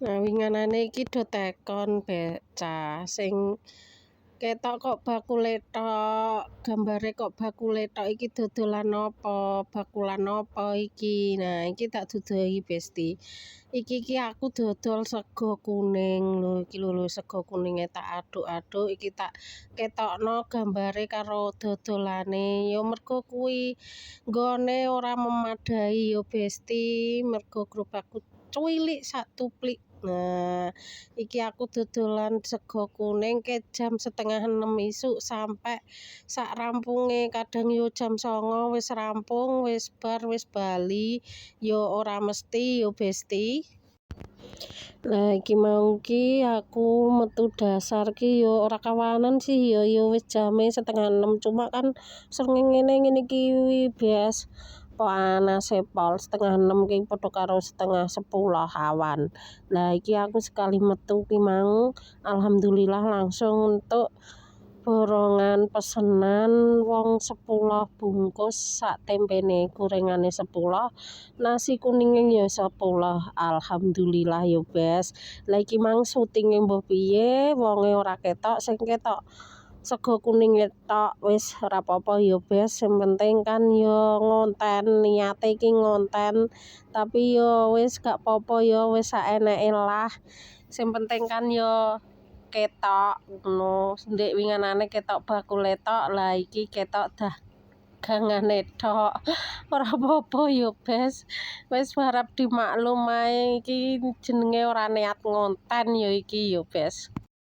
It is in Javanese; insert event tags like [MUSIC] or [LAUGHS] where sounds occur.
Nah, winganane iki do tekon becak sing ketok kok bakule tok, gambare kok bakule tok iki dodolan apa, bakulan apa iki. Nah, iki tak duduhi Besti. Iki iki aku dodol sego kuning lho, iki lho sego kuninge tak aduk-aduk iki tak ketokno gambare karo dodolane. Ya mergo kuwi nggone ora memadai ya Besti, mergo gerobakku cuwilik sak tuplik. Nah, iki aku dodolan sego kuning ke jam setengah enam isuk sampai sak rampunge kadang yo jam songo wis rampung wis bar wis bali yo ora mesti yo Besti. Nah, iki mau ki aku metu dasar ki yo ora kawanan sih yo yo wis jame setengah enam cuma kan srengenge ngene iki bias panase pol setengah enam ki padha karo setengah sepuluh awan. Nah, iki aku sekali metu ki mau alhamdulillah langsung untuk borongan pesenan wong 10 bungkus sak tempene gorengane 10 nasi kuninge ya 10 alhamdulillah ya bes. Lah iki mang syutinge mbah piye? Wonge ora ketok sing ketok sego kuning tok wis ora apa-apa ya bes sing penting kan yo ngonten niate iki ngonten. Tapi yo wis gak apa-apa yo wis saeneke lah. Sing penting kan yo ketok ngono. Ndek winganane ketok bakule tok lah iki ketok dah gangane tok. [LAUGHS] Ora apa-apa yo bes. Wis harap dimaklum ae iki jenenge ora niat ngonten yo iki yo bes